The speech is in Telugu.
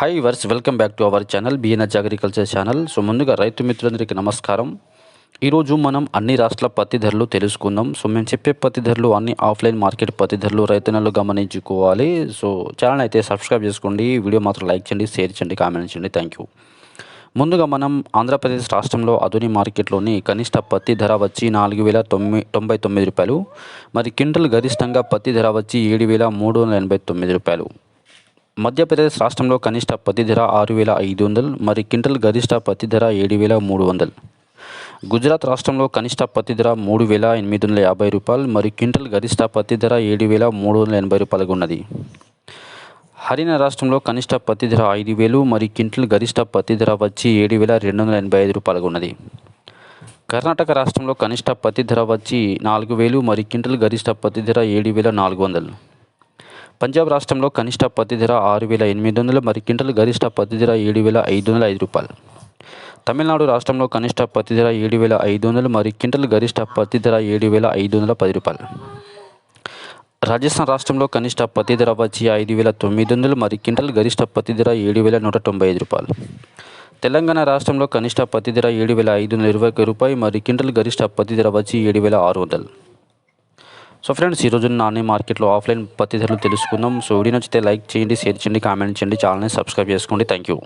Hi viewers welcome back to our channel B N H agriculture channel so ముందుగా రైతు మిత్రులందరికీ నమస్కారం. ఈరోజు మనం అన్ని రాష్ట్రాల పత్తి ధరలు తెలుసుకుందాం. సో మేము చెప్పే పత్తి ధరలు అన్ని ఆఫ్లైన్ మార్కెట్ పత్తి ధరలు రైతన్నలు గమనించుకోవాలి. సో ఛానల్ అయితే సబ్స్క్రైబ్ చేసుకోండి. వీడియో మాత్రం లైక్ చేయండి షేర్ చేయండి కామెంట్ చేయండి. థ్యాంక్ యూ ముందుగా మనం ఆంధ్రప్రదేశ్ రాష్ట్రంలో అధుని మార్కెట్లోని కనిష్ట పత్తి ధర వచ్చి నాలుగు వేల తొమ్మిది తొంభై తొమ్మిది రూపాయలు. మరి క్వింటల్ గరిష్టంగా పత్తి ధర వచ్చి ఏడు వేల మూడు వందల ఎనభై తొమ్మిది రూపాయలు. మధ్యప్రదేశ్ రాష్ట్రంలో కనిష్ట పత్తి ధర ఆరు వేల ఐదు వందలు మరి క్వింటల్ గరిష్ట పత్తి ధర ఏడు వేల మూడు వందలు. గుజరాత్ రాష్ట్రంలో కనిష్ట పత్తి ధర మూడు వేల ఎనిమిది వందల యాభై రూపాయలు మరి క్వింటల్ గరిష్ట పత్తి ధర ఏడు వేల మూడు వందల ఎనభై రూపాయలుగా ఉన్నది. హర్యానా రాష్ట్రంలో కనిష్ట పత్తి ధర ఐదు వేలు మరి క్వింటల్ గరిష్ట పత్తి ధర వచ్చి ఏడు వేల రెండు వందల ఎనభై ఐదు రూపాయలుగా ఉన్నది. కర్ణాటక రాష్ట్రంలో కనిష్ట పత్తి ధర వచ్చి నాలుగు వేలు మరి క్వింటల్ గరిష్ట పత్తి ధర ఏడు వేల నాలుగు వందలు. పంజాబ్ రాష్ట్రంలో కనిష్ట పత్తి ధర ఆరు వేల ఎనిమిది వందలు మరి క్వింటల్ గరిష్ట పత్తి ధర ఏడు వేల ఐదు వందల ఐదు రూపాయలు. తమిళనాడు రాష్ట్రంలో కనిష్ట పత్తి ధర ఏడు వేల ఐదు వందలు మరి క్వింటల్ గరిష్ట పత్తి ధర ఏడు వేల ఐదు వందల పది రూపాయలు. రాజస్థాన్ రాష్ట్రంలో కనిష్ట పత్తి ధర వచ్చి ఐదు వేల తొమ్మిది వందలు మరి క్వింటల్ గరిష్ట పత్తి ధర ఏడు వేల నూట తొంభై ఐదు రూపాయలు. తెలంగాణ రాష్ట్రంలో కనిష్ట పత్తి ధర ఏడు వేల ఐదు వందల ఇరవై ఒక్క రూపాయి మరి క్వింటల్ గరిష్ట పత్తి ధర వచ్చి ఏడు వేల ఆరు వందలు. సో ఫ్రెండ్స్ ఈరోజు నాణ్య మార్కెట్లో ఆఫ్లైన్ పత్తి ధరలు తెలుసుకుందాం. సో వీడియో నచ్చితే లైక్ చేయండి షేర్ చేయండి కామెంట్ చేయండి ఛానల్ని సబ్స్క్రైబ్ చేసుకోండి. Thank you